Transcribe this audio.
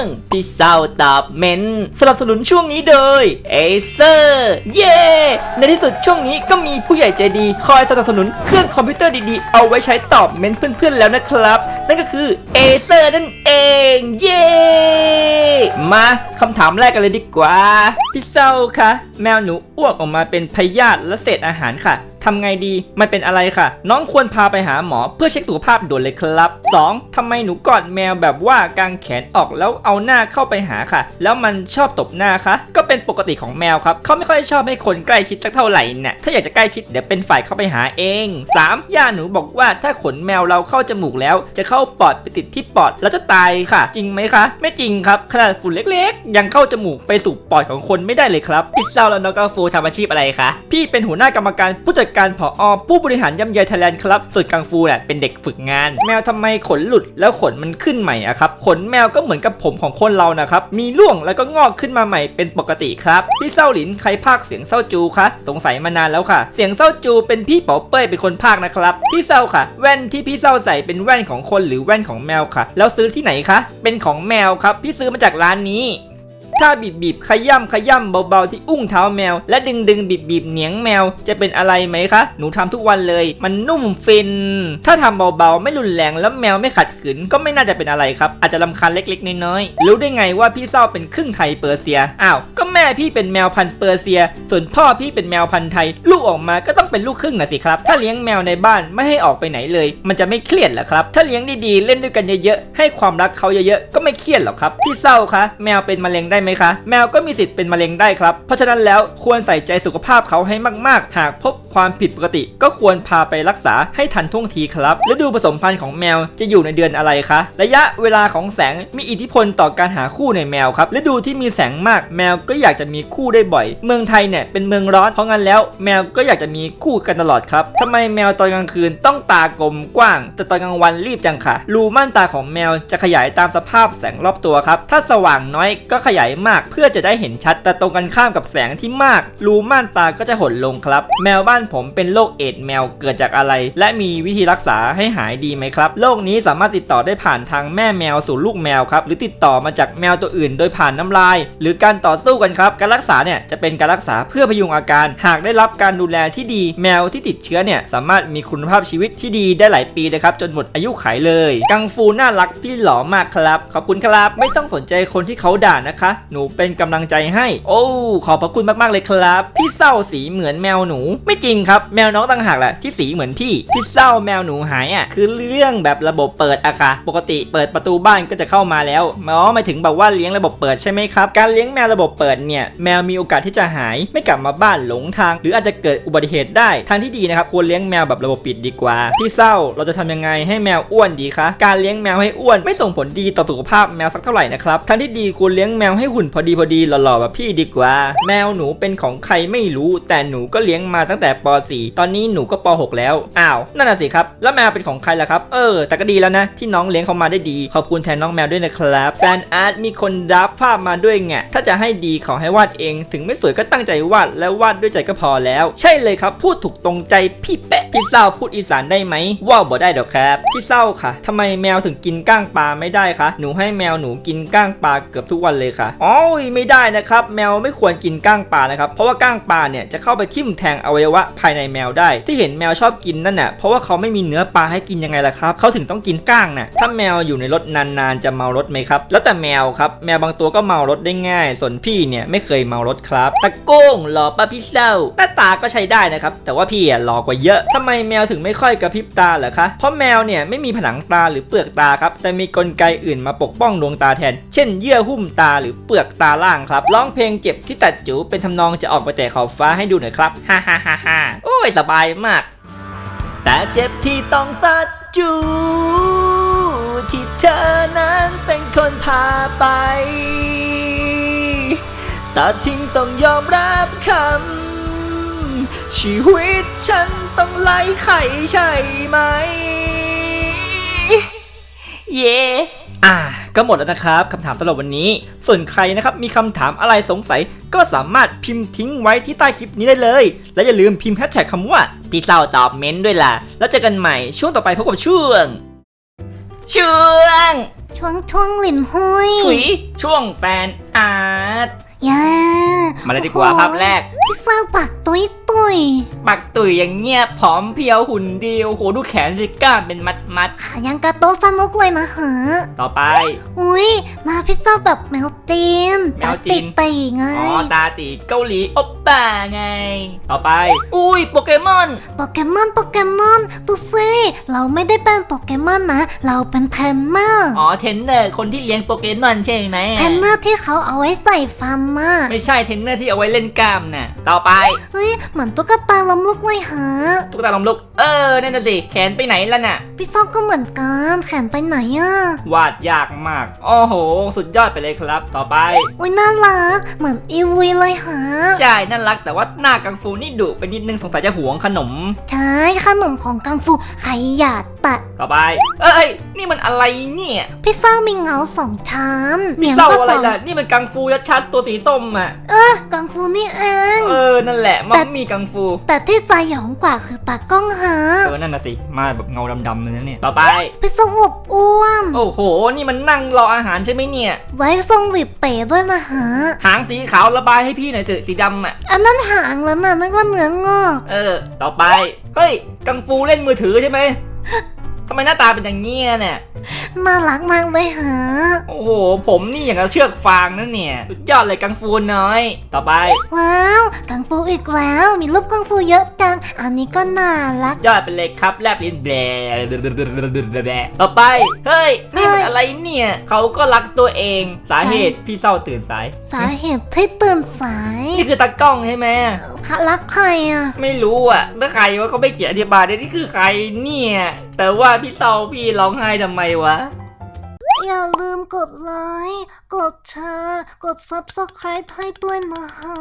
งพี่เศร้าตอบเมนสนับสนุนช่วงนี้โดยเอเซอร์เย้ในที่สุดช่วงนี้ก็มีผู้ใหญ่ใจดีคอยสนับสนุนเครื่องคอมพิวเตอร์ดีๆ เอาไว้ใช้ตอบเมนเพื่อนๆแล้วนะครับ นั่นก็คือเอเซอร์นั่นเอง เย้มาคำถามแรกกันเลยดีกว่า พี่เศร้าคะแมวหนูอ้วกออกมาเป็นพยาธิและเศษอาหารค่ะ ทำไงดีมันเป็นอะไรค่ะ น้องควรพาไปหาหมอเพื่อเช็คสุขภาพด่วนเลยครับ 2. ทำไมหนูกอดแมวแบบว่ากางแขนออกแล้วเอาหน้าเข้าไปหาค่ะ แล้วมันชอบตบหน้าคะ ก็เป็นปกติของแมวครับเขาไม่ค่อยชอบให้คนใกล้ชิดสักเท่าไหร่เนี่ยถ้าอยากจะใกล้ชิดเดี๋ยวเป็นฝ่ายเข้าไปหาเอง 3. ย่าหนูบอกว่าถ้าขนแมวเราเข้าจมูกแล้ว จะเข้าปอดไปติดที่ปอดแล้วจะตายค่ะ จริงไหมคะ ไม่จริงครับขนาดฝุ่นเล็กๆ ยังเข้าจมูกไปสู่ปอดของคนไม่ได้เลยครับพี่เศร้าแล้วน้องกาฟูทำอาชีพอะไรคะพี่เป็นหัวหน้ากรรมการผู้จัดการผอผู้บริหารย่ำเยไทยแลนด์ครับส่วนกังฟูเนี่ยเป็นเด็กฝึกงาน แมวทำไมขนหลุดแล้วขนมันขึ้นใหม่อะครับขนแมวก็เหมือนกับผมของคนเรานะครับมีร่วงแล้วก็งอกขึ้นมาใหม่เป็นปกติครับพี่เศร้าหลินใครพากเสียงเศร้าจูคะสงสัยมานานแล้วค่ะ เสียงเศร้าจูเป็นพี่เป๋าเป้ยเป็นคนพากนะครับพี่เศร้าค่ะ แว่นที่พี่เศร้าใส่เป็นแว่นของคนหรือแว่นของแมวค่ะ แล้วซื้อที่ไหนคะเป็นของแมวครับพี่ซื้อมาจากร้านนี้ ถ้าบีบบีบขย่ำขย่ำเบาๆที่อุ้งเท้าแมว และดึงดึงบีบบีบเหนียงแมว จะเป็นอะไรไหมคะ หนูทำทุกวันเลย มันนุ่มฟิน ถ้าทำเบาๆไม่รุนแรงแล้วแมวไม่ขัดขืนก็ไม่น่าจะเป็นอะไรครับ อาจจะลำคาญเล็กๆน้อยๆรู้ได้ไงว่าพี่เศร้าเป็นครึ่งไทยเปอร์เซียอ้าวก็แม่พี่เป็นแมวพันธุ์เปอร์เซีย ส่วนพ่อพี่เป็นแมวพันธุ์ไทย ลูกออกมาก็ต้องเป็นลูกครึ่งนะสิครับ ถ้าเลี้ยงแมวในบ้านไม่ให้ออกไปไหนเลย มันจะไม่เครียดหรอครับ ถ้าเลี้ยงดีๆเล่นด้วยกันเยอะๆให้ความรักเขาเยอะๆก็ไม่เครียดหรอกครับพี่เศร้าคะแมวเป็นมะเร็งได้ไหมคะ แมวก็มีสิทธิ์เป็นมะเร็งได้ครับ เพราะฉะนั้นแล้วควรใส่ใจสุขภาพเขาให้มาก ๆ หากพบความผิดปกติ ก็ควรพาไปรักษาให้ทันท่วงทีครับฤดูผสมพันธุ์ของแมวจะอยู่ในเดือนอะไรคะ ระยะเวลาของแสงมีอิทธิพลต่อการหาคู่ในแมวครับฤดูที่มีแสงมากแมวก็อยากจะมีคู่ได้บ่อย เมืองไทยเนี่ยเป็นเมืองร้อนเพราะงั้นแล้วแมวก็อยากจะมีคู่กันตลอดครับทำไมแมวตอนกลางคืนต้องตากลมกว้าง แต่ตอนกลางวันรีบจังค่ะรูม่านตาของแมวจะขยายตามสภาพแสงรอบตัวครับถ้าสว่างน้อยก็ขยายมาก เพื่อจะได้เห็นชัดแต่ตรงกันข้ามกับแสงที่มาก รูม่านตาก็จะหดลงครับ แมวบ้านผมเป็นโรคเอดแมวเกิดจากอะไร และมีวิธีรักษาให้หายดีไหมครับโรคนี้สามารถติดต่อได้ผ่านทางแม่แมวสู่ลูกแมวครับหรือติดต่อมาจากแมวตัวอื่น โดยผ่านน้ำลาย หรือการต่อสู้กันครับ การรักษาเนี่ยจะเป็นการรักษาเพื่อพยุงอาการ หากได้รับการดูแลที่ดี แมวที่ติดเชื้อเนี่ยสามารถมีคุณภาพชีวิตที่ดีได้หลายปีเลยครับจนหมดอายุขัยเลย กังฟูน่ารักพี่หล่อมากครับ ขอบคุณครับ ไม่ต้องสนใจคนที่เขาด่านะคะหนูเป็นกำลังใจให้ โอ้ ขอบพระคุณมากๆเลยครับ พี่เศร้าสีเหมือนแมวหนู ไม่จริงครับ แมวน้องต่างหากแหละที่สีเหมือนพี่ พี่เศร้าแมวหนูหายอะ คือเรื่องแบบระบบเปิดอะค่ะ ปกติเปิดประตูบ้านก็จะเข้ามาแล้วอ๋อหมายถึงแบบว่าเลี้ยงระบบเปิดใช่ไหมครับ การเลี้ยงแมวระบบเปิดเนี่ย แมวมีโอกาสที่จะหาย ไม่กลับมาบ้านหลงทาง หรืออาจจะเกิดอุบัติเหตุได้ ทางที่ดีนะครับ ควรเลี้ยงแมวแบบระบบปิดดีกว่า พี่เศร้าเราจะทำยังไงให้แมวอ้วนดีคะ การเลี้ยงแมวให้อ้วนไม่ส่งผลดีต่อสุขภาพแมวสักเท่าไหร่นะครับ ทางที่ดีควรเลี้ยงแมวให้หุ่นพอดีพอดีหล่อๆแบบพี่ดีกว่า แมวหนูเป็นของใครไม่รู้ แต่หนูก็เลี้ยงมาตั้งแต่ป .4 ตอนนี้หนูก็ป .6 แล้วอ้าวนั่นน่ะสิครับแล้วแมวเป็นของใครล่ะครับเออ แต่ก็ดีแล้วนะ ที่น้องเลี้ยงเขามาได้ดี ขอบคุณแทนน้องแมวด้วยนะครับแฟนอาร์ตมีคนรับภาพมาด้วยไงถ้าจะให้ดีขอให้วาดเอง ถึงไม่สวยก็ตั้งใจวาดแล้ววาดด้วยใจก็พอแล้ว ใช่เลยครับ พูดถูกตรงใจพี่แปะพี่เศร้าพูดอีสานได้ไหมว่าวบ่ได้ดอกครับพี่เศร้าค่ะทำไมแมวถึงกินก้างปลาไม่ได้คะหนูให้แมวหนูกินก้างปลาเกือบทุกวันเลยค่ะอ๋อยไม่ได้นะครับ แมวไม่ควรกินก้างปลานะครับ เพราะว่าก้างปลาเนี่ยจะเข้าไปทิ่มแทงอวัยวะภายในแมวได้ ที่เห็นแมวชอบกินนั่นน่ะเพราะว่าเขาไม่มีเนื้อปลาให้กินยังไงล่ะครับเขาถึงต้องกินก้างน่ะถ้าแมวอยู่ในรถนานๆจะเมารถไหมครับ แล้วแต่แมวครับแมวบางตัวก็เมารถได้ง่าย ส่วนพี่เนี่ยไม่เคยเมารถครับตะโก้งหล่อป้าพี่เศร้าหน้าตาก็ใช้ได้นะครับแต่ว่าพี่อะหล่อกว่าเยอะทำไมแมวถึงไม่ค่อยกระพริบตาเหรอคะเพราะแมวเนี่ยไม่มีผนังตาหรือเปลือกตาครับแต่มีกลไกอื่นมาปกป้องดวงตาแทน เช่น เยื่อหุ้มตาหรือเปลือกตาล่างครับร้องเพลงเจ็บที่ตัดจูเป็นทำนองจะออกไปแต่ขอบฟ้าให้ดูหน่อยครับฮ่าฮ่าฮ่าฮ่าโอ้ยสบายมาก แต่เจ็บที่ต้องตัดจูที่เธอนั้นเป็นคนพาไปตัดทิ้งต้องยอมรับคำ ชีวิตฉันต้องไล่ไขใช่ไหม เย่อ่า ก็หมดแล้วนะครับคำถามตลบวันนี้ ส่วนใครนะครับมีคำถามอะไรสงสัย ก็สามารถพิมพ์ทิ้งไว้ที่ใต้คลิปนี้ได้เลย และอย่าลืมพิมพ์แฮชแท็กคำว่าพี่เศร้าตอบเม้นต์ด้วยล่ะ แล้วเจอกันใหม่ช่วงต่อไปพบกับช่วง ช่วง ช่วงช่วงหลินหุยถุยช่วงแฟนอาร์ตเย้มาเลยดีกว่าภาพแรก พี่เศร้าปากตุยตุยปักตุ๋ยอย่างเงี้ยผอมเพรียวหุ่นดีโอ้โหดูแขนสิกล้ามเป็นมัดมัดขายังกระโตะสนุกเลยนะฮะๆต่อไป อุ้ยหนาพี่เศร้าแบบแมวจีนแมวจีน ตาตีๆไงอ๋อตาตีเกาหลีโอปป้าไง ต่อไป อุ้ยโปเกมอน โปเกมอนโปเกมอนดูสิเราไม่ได้เป็นโปเกมอนนะ เราเป็นเทรนเนอร์อ๋อเทรนเนอร์คนที่เลี้ยงโปเกมอนใช่ไหมเทรนเนอร์ที่เขาเอาไว้ใส่ฟันน่ะ ไม่ใช่เทรนเนอร์ที่เอาไว้เล่นกล้ามน่ะต่อไปเฮ้ยเหมือนตุ๊กตาล้มลุกเลยฮะตุ๊กตาลมลุก เออนั่นน่ะสิแขนไปไหนแล้วน่ะพี่เศร้าก็เหมือนกันแขนไปไหนอะวาดยากมากโอ้โห สุดยอดไปเลยครับ ต่อไปอุ้ยน่ารัก เหมือนอีวุยเลยฮะใช่น่ารักแต่ว่าหน้ากังฟูนี่ดุไปนิดนึงสงสัยจะหวงขนมใช่ขนมของกังฟูใครอยาก ตัดต่อไป เอ้ย นี่มันอะไรเนี่ยพี่เศร้ามีเงาสองชั้นเหนียงเศร้าก็อะไรสองล่ะ นี่มันกังฟูชัดๆตัวสีส้มอะ เออกังฟูนี่เอง เออ นั่นแหละ มัแต่ มมี่กังฟู แต่ที่สยองกว่าคือตากล้องฮะเออ นั่นน่ะสิ มาแบบเงาดำๆเลยนะเนี่ย ต่อไปพี่เศร้าอวบอ้วนโอ้โห นี่มันนั่งรออาหารใช่ไหมเนี่ย ไว้ทรงหวิบเป๋ด้วยนะฮะหางสีขาวระบายให้พี่หน่อยสิสีดำอะ อันนั้นหางแล้วนะนึกว่าเนื้องอกเออ ต่อไป เฮ้ย กังฟูเล่นมือถือใช่ไหม ทำไมหน้าตาเป็นอย่างเงี้ยเนี่ย น่ารักมากเลยฮะโอ้โห ผมนี่อย่างกับเชือกฟางนั่นเนี่ยสุดยอดเลยกังฟูน้อย ต่อไป ว้าวกังฟูอีกแล้ว มีรูปกังฟูเยอะจัง อันนี้ก็น่ารัก ยอดไปเลยครับแลบลิ้นแบรต่อไป เฮ้ย นี่มันอะไรเนี่ย เขาก็รักตัวเอง สาเหตุพี่เศร้าตื่นสาย สาเหตุที่ตื่นสายนี่คือตากล้องใช่ไหมค่ะรักใครอะ ไม่รู้อะถ้าใครว่าเขาไม่เขียนอธิบายได้นี่คือใครเนี่ย แต่ว่าพี่เศร้าพี่ร้องไห้ทำไมวะ อย่าลืมกดไลค์ กดแชร์ กด subscribe ให้ด้วยนะฮะ